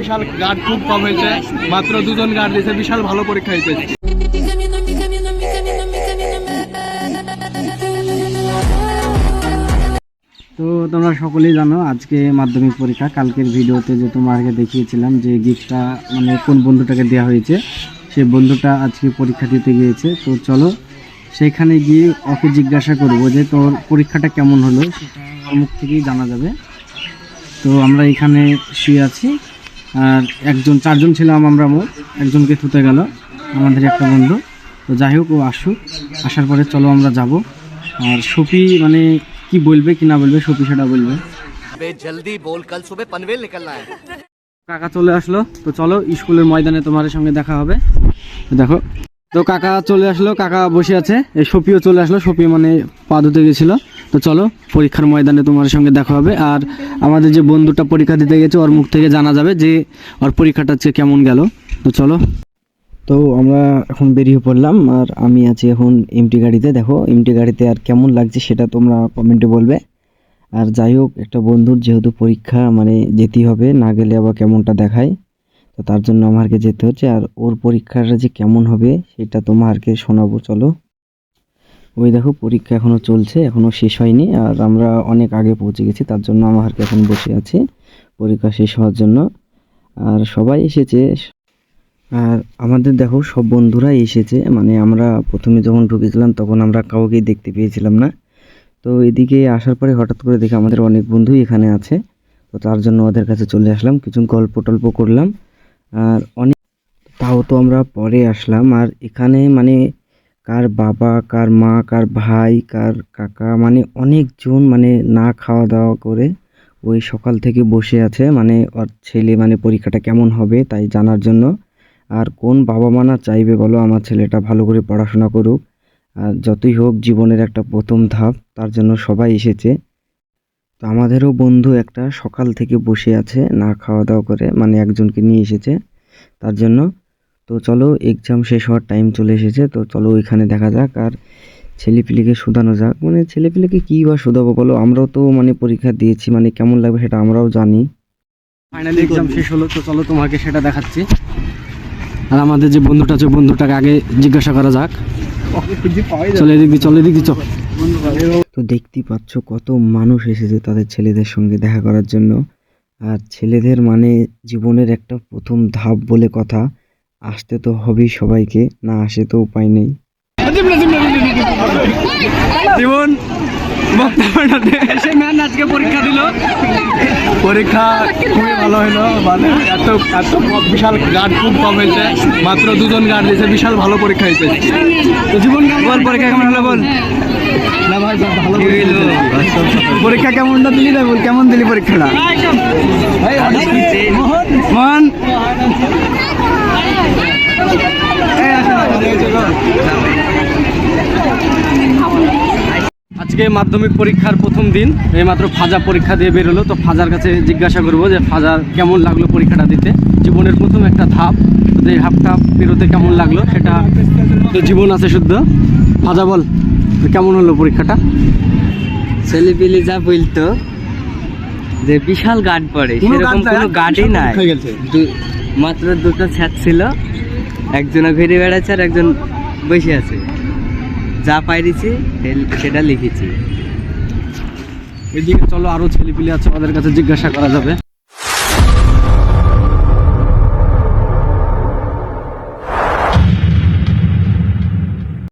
বিশাল guard খুব কম হয়েছে, মাত্র দুজন গার্ড দিয়েছে, বিশাল ভালো পরীক্ষা হয়েছে। তো তোমরা সকলেই জানো, আজকে মাধ্যমিক পরীক্ষা, কালকের ভিডিওতে যে তোমাকে দেখিয়েছিলাম যে গিফটটা মানে কোন বন্ধুটাকে দেওয়া হয়েছে সেই বন্ধুটা আজকে পরীক্ষা দিতে গিয়েছে। তো চলো, সেখানে গিয়ে ওকে জিজ্ঞাসা করব যে তোর পরীক্ষাটা কেমন হলো, সেটা মুখ থেকেই জানা যাবে। তো আমরা এখানে শুয়ে আছি। আর একজন চারজন ছিলাম আমরা মোট। একজনকে থুতে গেল আমাদের একটা বন্ধু। তো যাই হোক ও আসুক। আসার পরে চলো আমরা যাব। আর সফি মানে কি বলবে কি না বলবে সফি সেটা বলবে। জলদি বল কাল কাকা চলে আসলো। তো চলো স্কুলের ময়দানে তোমার সঙ্গে দেখা হবে। দেখো তো কাকা চলে আসলো কাকা বসে আছে। এই সপিও চলে আসলো। সপি মানে পা ধুতে গেছিল। তো চলো, পরীক্ষার ময়দানে তোমার সঙ্গে দেখা হবে। আর আমাদের যে বন্ধুটা পরীক্ষা দিতে গেছে, ওর মুখ থেকে জানা যাবে যে ওর পরীক্ষাটা হচ্ছে কেমন গেল। তো চলো। তো আমরা এখন বেরিয়ে পড়লাম, আর আমি আছি এখন এমটি গাড়িতে। দেখো, এমটি গাড়িতে আর কেমন লাগছে সেটা তোমরা কমেন্টে বলবে। আর যাই হোক, একটা বন্ধুর যেহেতু পরীক্ষা মানে যেতেই হবে, না গেলে আবার কেমনটা দেখায়। তো তার জন্য আমাকে যেতে হচ্ছে, আর ওর পরীক্ষাটা যে কেমন হবে, সেটা তোমারকে শোনাবো, চলো। ওই দেখো, পরীক্ষা এখনও চলছে এখনও শেষ হয়নি, আর আমরা অনেক আগে পৌঁছে গেছি, তার জন্য আমাকে এখন বসে আছি, পরীক্ষা শেষ হওয়ার জন্য, আর সবাই এসেছে। আর আমাদের দেখো, সব বন্ধুরাই এসেছে মানে আমরা প্রথমে যখন ঢুকেছিলাম, তখন আমরা কাউকেই দেখতে পেয়েছিলাম না। তো এদিকে আসার পরে হঠাৎ করে দেখে আমাদের অনেক বন্ধুই এখানে আছে, তো তার জন্য ওদের কাছে চলে আসলাম, কিছু গল্প টল্প করলাম, আর অনেক তাও তো আমরা পরে আসলাম, আর এখানে মানে কার বাবা, কার মা, কার ভাই, কার কাকা মানে অনেকজন মানে না খাওয়া দাওয়া করে ওই সকাল থেকে বসে আছে। মানে ওর ছেলে মানে পরীক্ষাটা কেমন হবে তাই জানার জন্য। আর কোন বাবা মা না চাইবে বলো, আমার ছেলেটা ভালো করে পড়াশোনা করুক। আর যতই হোক, জীবনের একটা প্রথম ধাপ, তার জন্য সবাই এসেছে। তো আমাদেরও বন্ধু একটা সকাল থেকে বসে আছে, না খাওয়া দাওয়া করে মানে একজনকে নিয়ে এসেছে। তার জন্য তো চলো এক্সাম শেষ হওয়ার টাইম চলে এসেছে তো চলো ওইখানে দেখা যাক আর ছেলেপিলেকে শুধানো যাক। মানে ছেলেপিলেকে কী বা শুধাবো বলো? আমরাও তো মানে পরীক্ষা দিয়েছি মানে কেমন লাগবে সেটা আমরাও জানি। ফাইনালি এক্সাম শেষ হলো তো চলো তোমাকে সেটা দেখাচ্ছি। আর আমাদের যে বন্ধুটা আছে বন্ধুটাকে আগে জিজ্ঞাসা করা যাক। চলে এদিক চলে দিয়ে চল। তো দেখতেই পাচ্ছ কত মানুষ এসেছে তাদের ছেলেদের সঙ্গে দেখা করার জন্য। আর ছেলেদের মানে জীবনের একটা প্রথম ধাপ বলে কথা। আসতে তো হবেই সবাইকে না আসে তো উপায় নেই। জীবন আজকে পরীক্ষা দিল। পরীক্ষা খুবই ভালো হলো মানে এত এত বিশাল গার্ড খুব কম হয়েছে মাত্র দুজন গার্ড দিয়েছে বিশাল ভালো পরীক্ষা হয়েছে। তো জীবন বল পরীক্ষা কেমন হলো বল? না ভাই সব ভালো পরীক্ষা কেমনটা দিলি রে বল কেমন দিলি পরীক্ষাটা? মন আজকে মাধ্যমিক পরীক্ষার প্রথম দিন এইমাত্র ফাজা পরীক্ষা দিয়ে বেরোলো তো ফাজার কাছে জিজ্ঞাসা করব যে ফাজার কেমন লাগল পরীক্ষাটা দিতে? জীবনের প্রথম একটা ধাপ তো এই হাফটা পেরোতে কেমন লাগল সেটা তো জীবন আছে শুদ্ধ। ফাজা বল কেমন হলো পরীক্ষাটা? ছেলেপিলে যা বলতো যে বিশাল গার্ড পড়ে সেরকম কোনো গার্ডই নাই। মাত্র দুটো ছাদ ছিল একজন ঘুরে বেড়াচ্ছে আর একজন বসে আছে। যা পাইছি সেটা লিখেছি। এদিকে চলো আরও ছেলেপিলে আছে, ওদের কাছে জিজ্ঞাসা করা যাবে।